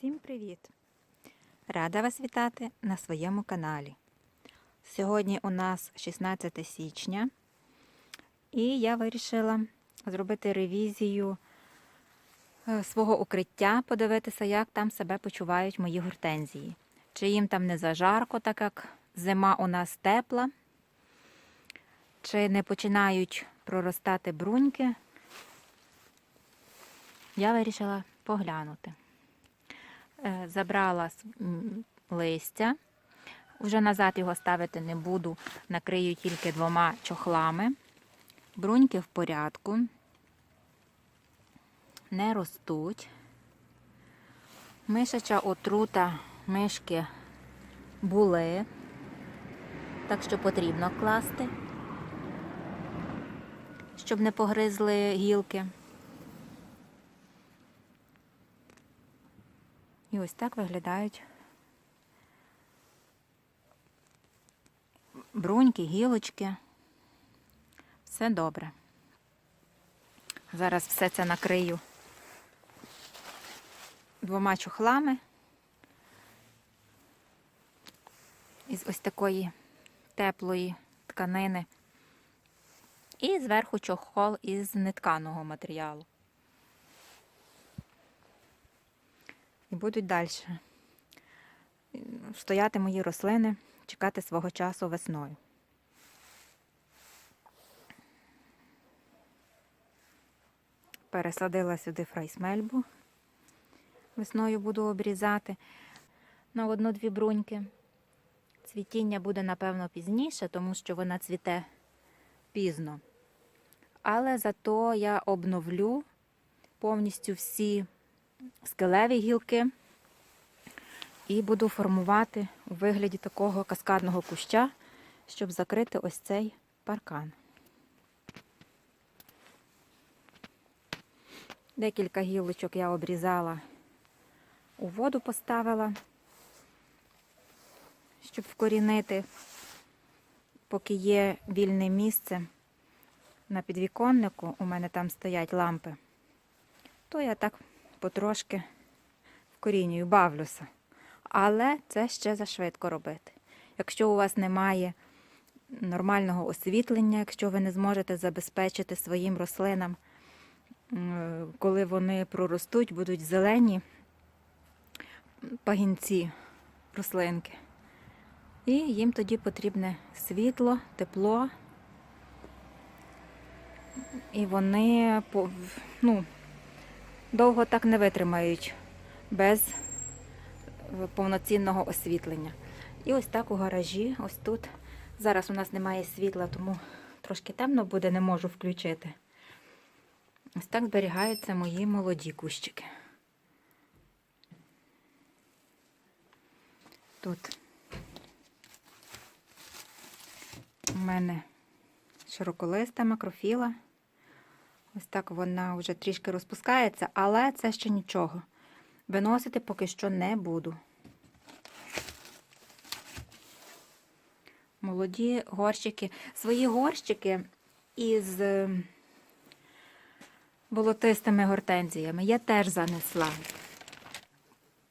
Всім привіт! Рада вас вітати на своєму каналі. Сьогодні у нас 16 січня, і я вирішила зробити ревізію е, свого укриття, подивитися, як там себе почувають мої гортензії. Чи їм там не зажарко, так як зима у нас тепла, чи не починають проростати бруньки. Я вирішила поглянути. Е, Забрала листя. Вже назад його ставити не буду, накрию тільки двома чохлами. Бруньки в порядку. Не ростуть. Мишача отрута мишки були, так що потрібно класти, щоб не погризли гілки. Ось так виглядають бруньки, гілочки. Все добре. Зараз все це накрию двома чохлами із ось такої теплої тканини. І зверху чохол із нетканого матеріалу. І будуть далі стояти мої рослини, чекати свого часу весною. Пересадила сюди фрайсмельбу. Весною буду обрізати на одну-дві бруньки. Цвітіння буде, напевно, пізніше, тому що вона цвіте пізно. Але зато я обновлю повністю всі скелеві гілки і буду формувати у вигляді такого каскадного куща, щоб закрити ось цей паркан. Декілька гілочок я обрізала, у воду поставила, щоб вкорінити, поки є вільне місце на підвіконнику, у мене там стоять лампи, то я так потрошки вкорінюю, бавлюся. Але це ще зашвидко робити. Якщо у вас немає нормального освітлення, якщо ви не зможете забезпечити своїм рослинам, коли вони проростуть, будуть зелені пагінці рослинки. І їм тоді потрібне світло, тепло. І вони ну, довго так не витримають без е, повноцінного освітлення. І ось так у гаражі, ось тут. Зараз у нас немає світла, тому трошки темно буде, не можу включити. Ось так зберігаються мої молоді кущики. Тут у мене широколиста макрофіла. Ось так вона вже трішки розпускається, але це ще нічого. Виносити поки що не буду. Молоді горщики. Свої горщики із е, болотистими гортензіями я теж занесла.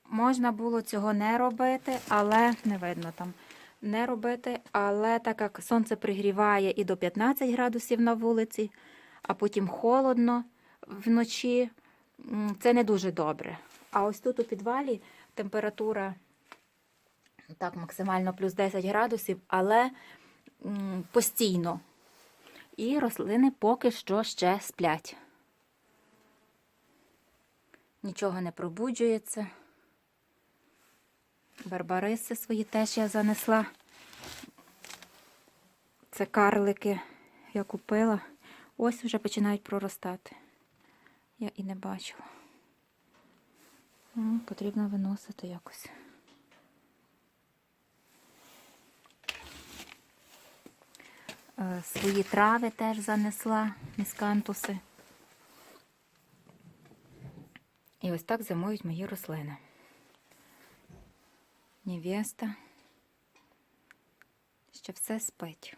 Можна було цього не робити, але не видно там. Не робити, але так як сонце пригріває і до 15 градусів на вулиці, а потім холодно вночі, це не дуже добре. А ось тут у підвалі температура так, максимально плюс 10 градусів, але постійно. І рослини поки що ще сплять. Нічого не пробуджується. Барбариси свої теж я занесла. Це карлики я купила. Ось вже починають проростати. Я і не бачила. Ну, Потрібно виносити якось. Е, Свої трави теж занесла, міскантуси. І ось так зимують мої рослини. Невеста. Ще все спить.